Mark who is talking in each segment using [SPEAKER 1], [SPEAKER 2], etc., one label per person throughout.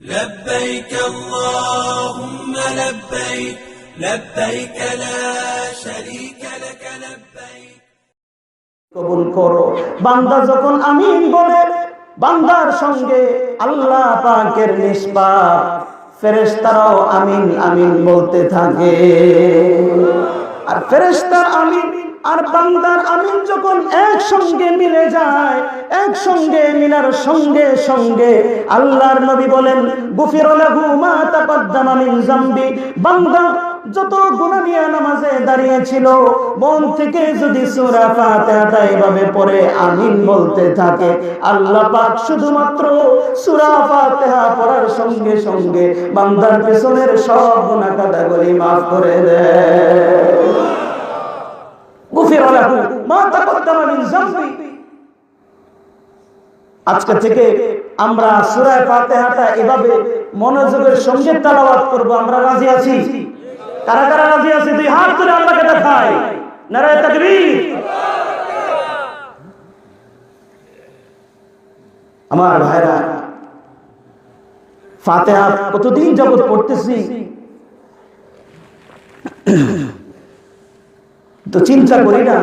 [SPEAKER 1] لبيك اللهم لبيك لبيك لا شريك لك لبيك
[SPEAKER 2] কবুল করো বান্দা যখন আমিন বলে বান্দার সঙ্গে আল্লাহ পাকের নিষ্পাপ ফেরেশতারাও আমিন আমিন বলতে থাকে আর ফেরেশতার আমিন আর বান্দার আমিন যখন একসঙ্গে মিলে যায়, একসঙ্গে মিলার সঙ্গে সঙ্গে আল্লাহর নবী বলেন, গুফির লাহু মা তাকদ্দামা মিন জামবি বান্দা যত গুনাহ নিয়ে নামাজে দাঁড়িয়েছিল, মন থেকে যদি সূরা ফাতিহাটা এভাবে পড়ে, আমিন বলতে থাকে। আল্লাহ পাক শুধুমাত্র সূরা ফাতিহা পড়ার সঙ্গে সঙ্গে বান্দার পেছনের সব গুনাহ কাদাগুলি maaf করে দেয় গুফির লাহু মা তাকদ্দামা মিন জামবি আজকে থেকে আমরা সূরা ফাতিহাটা এভাবে মনোযোগের সঙ্গে তেলাওয়াত করব, আমরা রাজি আছি? কারা কারা রাজি আছে? দুই হাত তুলে আল্লাহকে দেখাই। তাকবীর। আমার ভাইরা, ফাতিহা কতদিন যাবত পড়তেছি? তো চিন্তা করি না।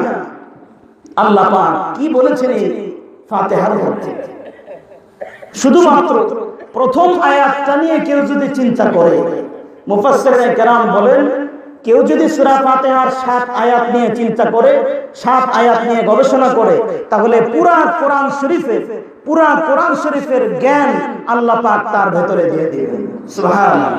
[SPEAKER 2] আল্লাহ কি বলেছেন শুধুমাত্র প্রথম আয়াতটা নিয়ে কেউ যদি চিন্তা করে বলেন, কেউ যদি সাত আয়াত নিয়ে চিন্তা করে, সাত আয়াত নিয়ে গবেষণা করে, তাহলে পুরা কোরআন পুরা কোরআন শরীফের জ্ঞান আল্লাহ পাক তার ভেতরে দিয়ে দিবেন। সুবহানাল্লাহ।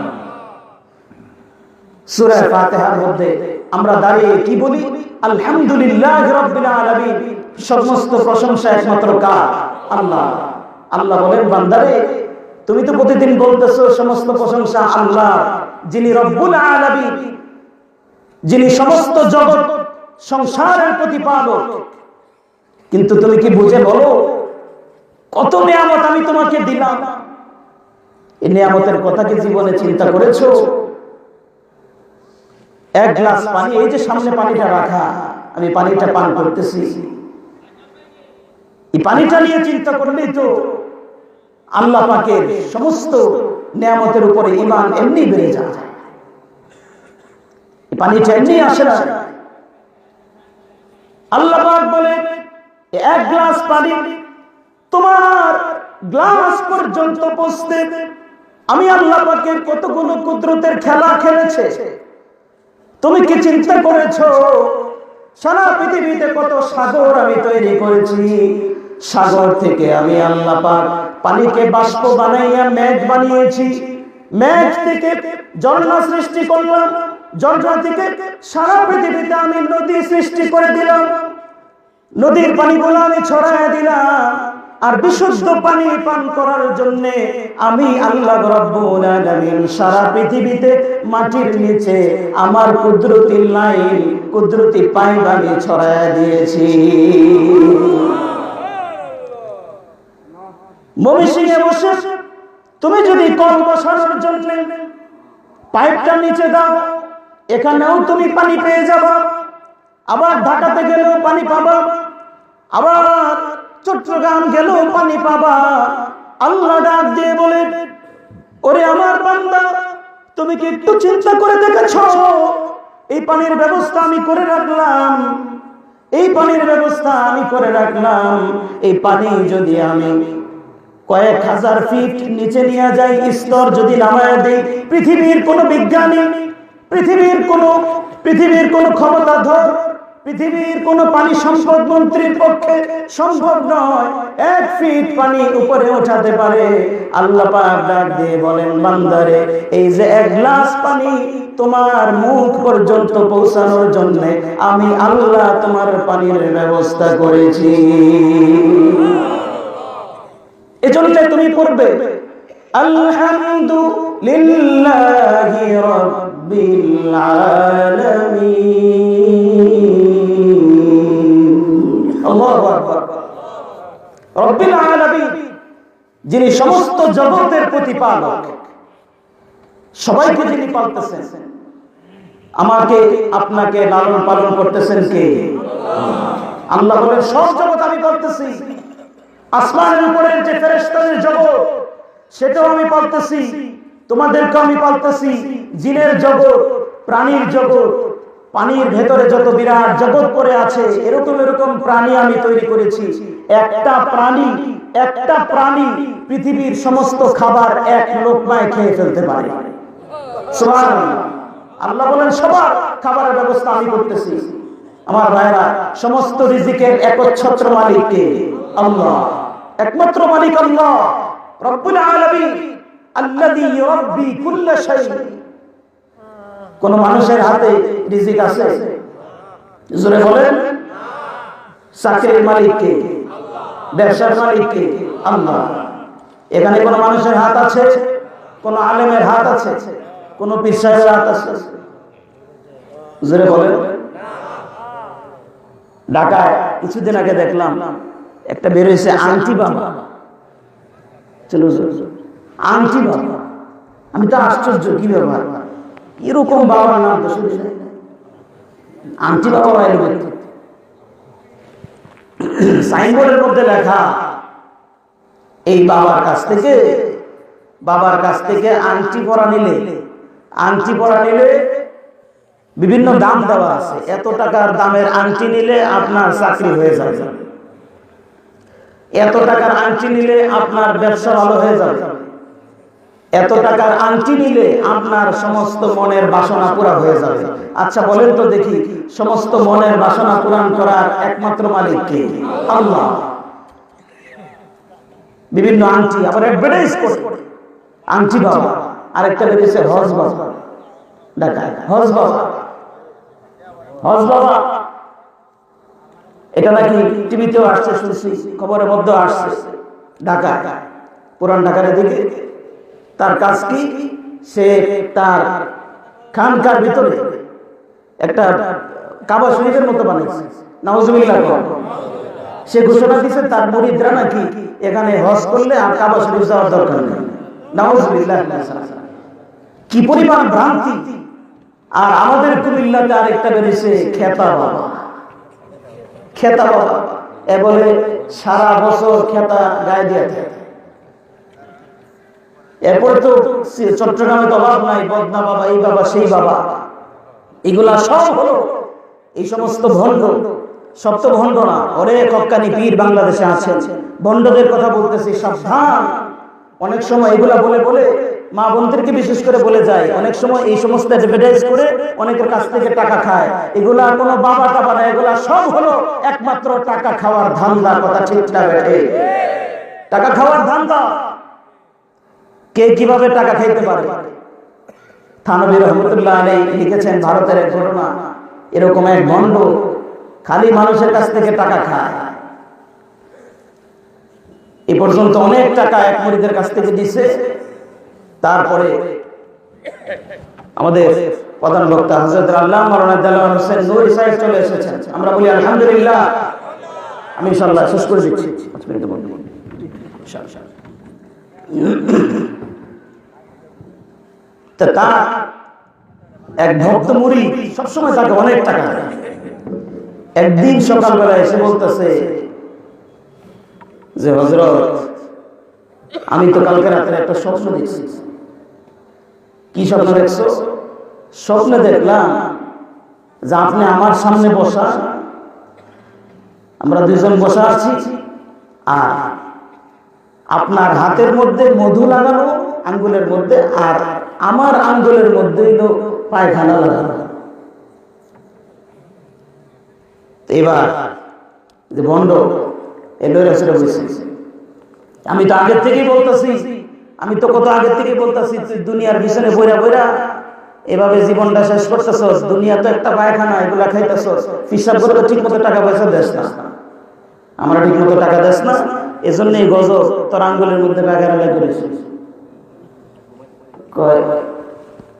[SPEAKER 2] মধ্যে আমরা দাঁড়িয়ে কি বলি? আলহামদুলিল্লাহ রাব্বিল আলামিন। সমস্ত প্রশংসা একমাত্র কার? আল্লাহ। আল্লাহ বলেন, বান্দারে, তুমি তো প্রতিদিন বলতেছো সমস্ত প্রশংসা আল্লাহ। যিনি রব্বুল আলামিন, যিনি সমস্ত জগৎ সংসারের প্রতিপালক। কিন্তু তুমি কি বুঝে বলো, কত নিয়ামত আমি তোমাকে দিলাম? এই নিয়ামতের কথা কি জীবনে চিন্তা করেছ? এক গ্লাস পানি এই যে সামনে পানিটা রাখা আমি পানিটা পান করতেছি। এই পানিটা নিয়ে চিন্তা করলেই তো আল্লাহ পাকের সমস্ত নিয়ামতের উপরে ইমান এমনি বেড়ে যায়। এই পানিটা এমনি আসে না। আল্লাহ পাক বলে এক গ্লাস পানি তোমার গ্লাস পর্যন্ত পৌঁছতে আমি আল্লাহ পাকের কতগুলো কুদরতের খেলা খেলেছে তুমি কি চিন্তা করেছ? সারা পৃথিবীতে কত সাগর আমি তৈরি করেছি। সাগর থেকে আমি আল্লাহ পাক পানিকে বাষ্প বানাইয়া মেঘ বানিয়েছি। মেঘ থেকে ঝর্ণা সৃষ্টি করলাম। ঝর্ণা থেকে সারা পৃথিবীতে আমি নদী সৃষ্টি করে দিলাম। নদীর পানিগুলো আমি ছড়ায় দিলাম। আর বিশুদ্ধ পানি পান করার জন্য আমি আল্লাহ রাব্বুল আলামিন সারা পৃথিবীতে মাটির নিচে আমার কুদরতি লাইন, কুদরতি পাইপ আমি ছড়ায় দিয়েছি। মমিসিংহে বসে তুমি যদি কল বসানোর জন্য পাইপটা নিচে দাও, এখানেও তুমি পানি পেয়ে যাবা। আবার ঢাকাতে গেলেও পানি পাবা। আবার চট্টগ্রাম গেলেও পানি পাবা। আল্লাহ ডাক দিয়ে বলে, ওরে আমার বান্দা, তুমি কি একটু চিন্তা করে দেখেছ? এই পানির ব্যবস্থা আমি করে রাখলাম, এই পানির ব্যবস্থা আমি করে রাখলাম। এই পানি যদি আমি কয়েক হাজার ফিট নিচে নিয়ে যাই, স্তর যদি নামায় দেই, পৃথিবীর কোনো বিজ্ঞানী, পৃথিবীর কোনো, পৃথিবীর কোন ক্ষমতাধর পৃথিবীর কোন পানি সম্পদ মন্ত্রীর পক্ষে সম্ভব নয়। এক ফিট পানি উপরে ওঠাতে পারে। আল্লাহ দিয়ে বলেন, বান্দারে, এই যে এক গ্লাস পানি তোমার মুখ পর্যন্ত পৌঁছানোর জন্য আমি আল্লাহ তোমার পানির ব্যবস্থা করেছি। এজন্য তুমি পড়বে, আলহামদুলিল্লাহি রাব্বিল আলামিন। যিনি সমস্ত জগতের প্রতিপালক, সবাইকে যিনি পালতেছেন, আমাকে, আপনাকে লালন পালন করতেছেন কে? আল্লাহ বলেন, সব জগৎ আমি করতেছি আসমানের যে ফেরেশতাদের জগৎ, সেটাও আমি পালতেছি। তোমাদেরকে আমি পালতেছি। জিনের জগৎ, প্রাণীর জগৎ, পানির ভেতরে যত বিরাট জগৎ পড়ে আছে, এরকম এরকম প্রাণী আমি তৈরি করেছি। একটা প্রাণী একটা প্রাণী পৃথিবীর সমস্ত খাবার এক লোকমায় খেয়ে ফেলতে পারে। আল্লাহ বলেন, সবার খাবারের ব্যবস্থা আমি করতেছি। আমার ভাইরা, সমস্ত রিজিকের একচ্ছত্র মালিককে আল্লাহ। একমাত্র মালিক আল্লাহ। রব্বুল আলামিন, আল্লাযী ইউরাব্বি কুল্ল শাই কোন মানুষের হাতে রিজিক আছে? জোরে বলেন, চাকরির মালিককে ব্যবসার মালিককে আল্লাহ। এখানে কোন মানুষের হাত আছে? কোন আলেমের হাত আছে? কোন পীর সাহেবের হাত আছে? ঢাকায় কিছুদিন আগে দেখলাম, একটা বেরোয়েছে আংটি বাবা। চলো। আংটি বাবা। আমি তো আশ্চর্য, কি ব্যাপার? এরকম বাবার নাম তো শুনি নাই। আংটি বাবা বেরোতো। সাইনবোর্ডের মধ্যে লেখা, এই বাবার কাছ থেকে, বাবার কাছ থেকে আংটি পরা নিলে। আংটি পরা নিলে বিভিন্ন দাম দেওয়া আছে। এত টাকার দামের আংটি নিলে আপনার চাকরি হয়ে যাবে। এত টাকার আংটি নিলে আপনার ব্যবসা ভালো হয়ে যাবে। এত টাকার আংটি নিলে আপনার সমস্ত মনের বাসনা পুরা হয়ে যাবে। আচ্ছা বলেন তো দেখি, সমস্ত মনের বাসনা পূরণ করার একমাত্র মালিক কে? আল্লাহ। বিভিন্ন আংটি, আবার অ্যাডভার্টাইজ করে। আংটি বাবা, আরেকটা বেরিয়েছে হজ বাবা। ঢাকায় হজ বাবা। হজ বাবা। এটা নাকি টিভিতেও আসছে, শুনছি, খবরের মধ্যেও আসছে। ঢাকায়। পুরান ঢাকার দিকে তার কাজ কি? সে তার খানকার ভিতরে একটা কাবা শরীফের মতো বানিয়েছে। নাউজুবিল্লাহ সে ঘোষণা দিয়েছে, তার মুরিদরা নাকি এখানে হজ করলে আর কাবা শরীফ যাওয়ার দরকার নেই। নাউজুবিল্লাহ কি পরিমাণ ভ্রান্তি। আর আমাদের কুমিল্লাতে আরেকটা বেরিয়েছে, খেতা বাবা। খেতা বাবা। এ বলে, সারা বছর খেতা গায়ে দিয়ে থাকে। এরপরে তো চট্টগ্রামে তো অভাব নাই, বদনা বাবা, এই বাবা, সেই বাবা। এগুলা সব হলো এই সমস্ত ভণ্ড। সব তো ভণ্ড না, অনেক হকানি পীর বাংলাদেশে আছেন। ভণ্ডদের কথা বলতেছি, সাবধান। অনেক সময় এগুলা বলে বলে মা বোনদেরকে বিশেষ করে বলে যায়। অনেক সময় এই সমস্ত অ্যাডভার্টাইজ করে অনেকের কাছ থেকে টাকা খায়। এগুলা কোনো বাবা টাবা না, এগুলা সব হলো একমাত্র টাকা খাওয়ার ধান্দা, কথা ঠিক না টাকা খাওয়ার ধান্দা। কে কীভাবে টাকা খাইতে পারে? থানবী রহমতুল্লাহ আলী লিখেছেন, ভারতের এক ঘটনা। এরকম এক ভণ্ড খালি মানুষের কাছ থেকে টাকা খায়। এ পর্যন্ত অনেক টাকা এক মুড়িদের কাছ থেকে দিছে। তারপরে আমাদের প্রধান বক্তা হজরত আল্লাহ মরণাদ্দাল্লাহ হোসেন নুরি সাহেব চলে এসেছেন। আমরা বলি, আলহামদুলিল্লাহ। আমি ইনশাল্লাহ শেষ করে দিচ্ছি। ইনশাআল্লাহ। তা তার এক ভক্ত মুড়ি সবসময় তাকে অনেক টাকা একদিন সকালবেলা এসে বলতেছে যে হজরত আমি তো কালকে রাত্রে একটা স্বপ্ন দেখছি। কি স্বপ্ন দেখছ? স্বপ্নে দেখলাম যে আপনি আমার সামনে বসা আমরা দুজন বসা আছি, আর আপনার হাতের মধ্যে মধু লাগানো, আঙ্গুলের মধ্যে, আর আমার আঙ্গুলের মধ্যে হলো পায়খানা লাগানো। এবার যে এলো আমি তো আগের থেকেই বলতেছি, আমি তো কত আগের থেকেই বলতেছি দুনিয়ার পিছনে বইরা বইরা এভাবে জীবনটা শেষ করতেছস, দুনিয়া তো একটা পায়খানা, এগুলা খাইতেছস, হিসাব করে তো ঠিক মতো টাকা পয়সা দেস না। আমরা ঠিক মতো টাকা দেশ না। এজন্য এই গজ তোর আঙ্গুলের মধ্যে কয়,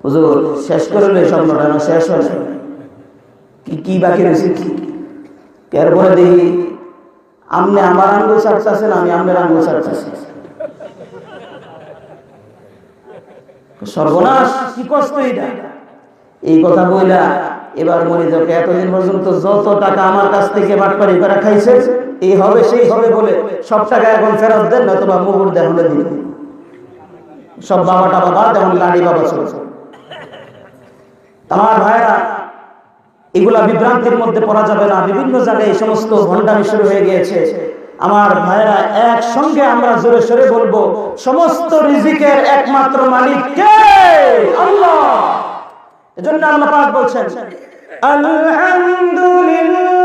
[SPEAKER 2] হুজুর, শেষ করে লই স্বপ্নটা না, শেষ হয়। কি কি বাকি রয়েছে কি? এরপরে দেখি আপনি আমার আঙ্গুল চাটতেছেন আমি আপনার আঙ্গুল চাটতেছি সর্বনাশ, কি কষ্ট এটা? এই কথা বইলা এবার মনে যাকে এতদিন পর্যন্ত যত টাকা আমার কাছ থেকে বাটপারি করে খাইছে এই হবে, সেই হবে বলে সব টাকা এখন ফেরত দেন নতুবা মুগুর দেখানো দিন। সব বাবা তেমন লাড়ি বাবা ছিল আমার ভাইরা এগুলা বিভ্রান্তির মধ্যে পড়া যাবে না। বিভিন্ন জায়গায় এই সমস্ত ভণ্ডামি শুরু হয়ে গিয়েছে। আমার ভাইরা একসঙ্গে আমরা জোরে সরে বলব, সমস্ত রিজিকের একমাত্র মালিক কে? আল্লাহ! এজন্য আল্লাহ পাক বলছেন, আলহামদুলিল্লাহ।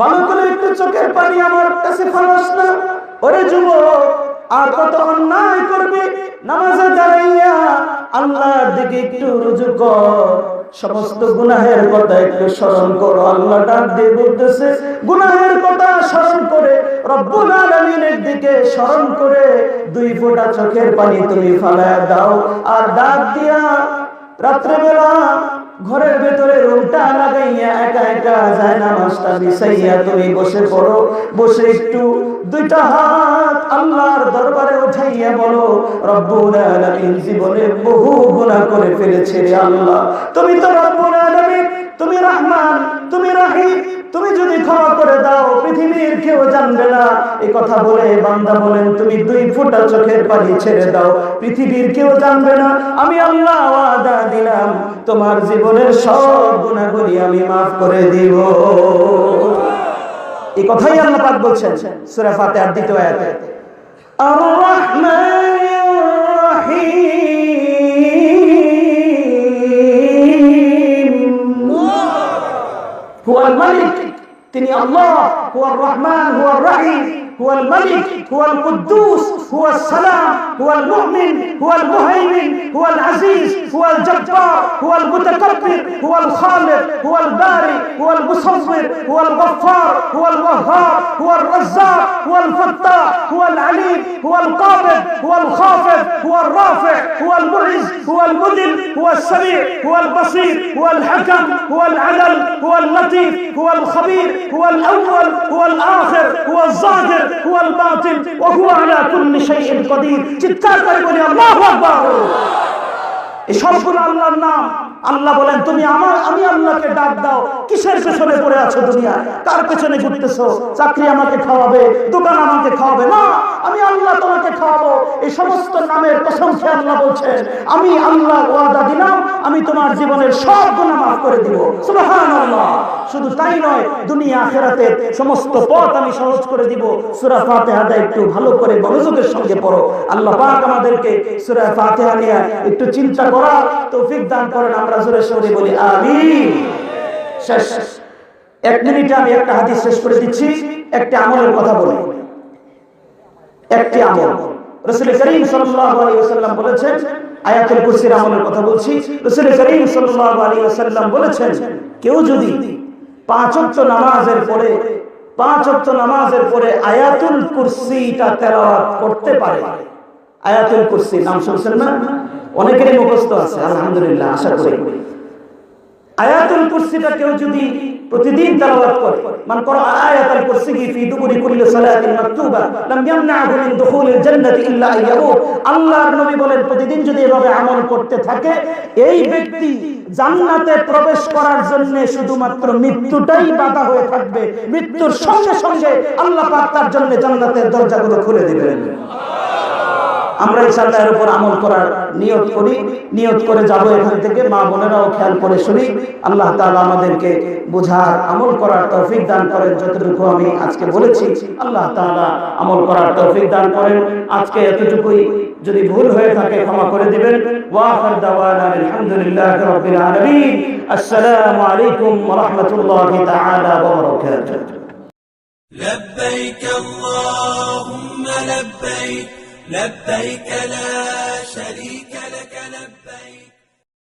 [SPEAKER 2] ভালো করে একটু চোখের পানি আমার কাছে ফলাস না। ওরে যুবক, আর কত অন্যায় করবে? নামাজে দাঁড়াইয়া আল্লাহর দিকে একটু রুজু কর। সমস্ত গুনাহের কথা একটু স্মরণ করো। আল্লাহ ডাক দিয়ে বলতেছে, গুনাহের কথা স্মরণ করে, রব্বুল আলামিনের দিকে স্মরণ করে, দুই ফোঁটা চোখের পানি তুমি ফালায় দাও। আর ডাক দিয়া রাত্রেবেলা ঘরের ভেতরে রুমটা লাগাইয়া একা একা যায় মাস্টার বিছাইয়া তুমি বসে পড়ো। বসে একটু দুইটা হাত আল্লাহর দরবারে উঠাইয়া বলো, রব্বুল আলামিন জীবনে বহু গুনাহ করে ফেলেছে রে আল্লাহ। তুমি তো রব্বুল আলামিন তুমি রহমান তুমি রহিম তুমি যদি ক্ষমা করে দাও পৃথিবীর কেউ জানবে না। এই কথা বলে বান্দা বলেন, তুমি দুই ফোঁটা চোখের পানি ছেড়ে দাও। পৃথিবীর কেউ জানবে না। আমি আল্লাহ ওয়াদা দিলাম, তোমার জীবনের সব গুণাগুলি আমি মাফ করে দিব। এই কথাই আল্লাহ পাক বলছেন সূরা ফাতিহার দ্বিতীয় আয়াতে। আর রহমানির রহিম। তিনি আল্লাহ হুয়ার রহমান হুয়ার রহিম هو الملك هو القدوس هو السلام هو المؤمن هو المهيمن هو العزيز هو الجبار هو المتكبر هو الخالق هو الباري هو المصور هو الغفار هو الوهاب هو الرزاق هو الفتاح هو العليم هو القابض هو الخافض هو الرافع هو المعز هو المذل هو السميع هو البصير هو الحكم هو العدل هو اللطيف هو الخبير هو الأول هو الآخر هو الظاهر হুয়াল বাতিল ওয়া হুয়া আলা কুল্লি শাইইন চিৎকার করে বলি, আল্লাহু আকবার! এই সবগুলো আল্লাহর নাম। আল্লাহ বলেন, তুমি আমার, আমি আল্লাহকে ডাক দাও। কিসের পেছনে পড়ে আছো দুনিয়া তার পেছনে ঘুরতেছো? চাকরি আমাকে খাওয়াবে, দোকান আমাকে খাওয়াবে। না, আমি এই সমস্ত নামের প্রশংসা আল্লাহ বলছেন, আমি আল্লাহ ওয়াদা দিলাম, আমি তোমার জীবনের সব গুনাহ মাফ করে দিব। সুবহানাল্লাহ। শুধু তাই নয়, দুনিয়া আখেরাতের সমস্ত পথ আমি সহজ করে দিব। সূরা ফাতিহাটা একটু ভালো করে মনোযোগের সঙ্গে পড়ো। আল্লাহ পাক আমাদেরকে সূরা ফাতিহা নিয়ে একটু চিন্তা করা তৌফিক দান করেন। আমরা জোরে সরে বলি, আমিন। শেষ। এক মিনিটে আমি একটা হাদিস শেষ করে দিচ্ছি। একটা আমলের কথা বলি। একটি আমল। করিম সাল্লাল্লাহু আলাইহি ওয়াসাল্লাম বলেছেন, আয়াতুল কুরসির আমলের কথা বলছি করিম সাল্লাল্লাহু আলাইহি ওয়াসাল্লাম বলেছেন, কেউ যদি পাঁচ ওয়াক্ত নামাজের পরে, পাঁচ ওয়াক্ত নামাজের পরে আয়াতুল কুরসিটা তেলাওয়াত করতে পারে। আয়াতুল কুরসি নাম শুনছেন না? অনেকেরই মুখস্থ আছে, আলহামদুলিল্লাহ, আশা করি। আয়াতুল কুরসিটা কেউ যদি প্রতিদিন তেলাওয়াত করে। মান করা আয়াতুল কুরসি ফি দুবুরি কুল্লি সালাতিন মাকতুবা, লাম ইয়ামনাহু মিন দুখুলিল জান্নাতি ইল্লা আইয়াহু আল্লাহর নবী বলেন, প্রতিদিন যদি এভাবে আমল করতে থাকে, এই ব্যক্তি জান্নাতে প্রবেশ করার জন্য শুধুমাত্র মৃত্যুটাই বাধা হয়ে থাকবে। মৃত্যুর সঙ্গে সঙ্গে আল্লাহ পাক তার জন্য জান্নাতের দরজাগুলো খুলে দিবেন। আমরা ইনশাআল্লাহ এর উপর আমল করার নিয়ত করি নিয়ত করে যাব এখান থেকে মা বোনেরাও খেয়াল করে শুনি আল্লাহ তাআলা আমাদেরকে বোঝার আমল করার তৌফিক দান করেন যতটুকু আমি আজকে বলেছি আল্লাহ তাআলা আমল করার তৌফিক দান করেন আজকে এতটুকুই যদি ভুল হয়ে থাকে ক্ষমা করে দিবেন ওয়া আখির দাওয়ানা আলহামদুলিল্লাহি রাব্বিল আলামিন আসসালামু আলাইকুম ওয়া রাহমাতুল্লাহি তাআলা ওয়া বারাকাতুহু
[SPEAKER 1] لبيك اللهم لبيك لبيك لا شريك لك لبيك.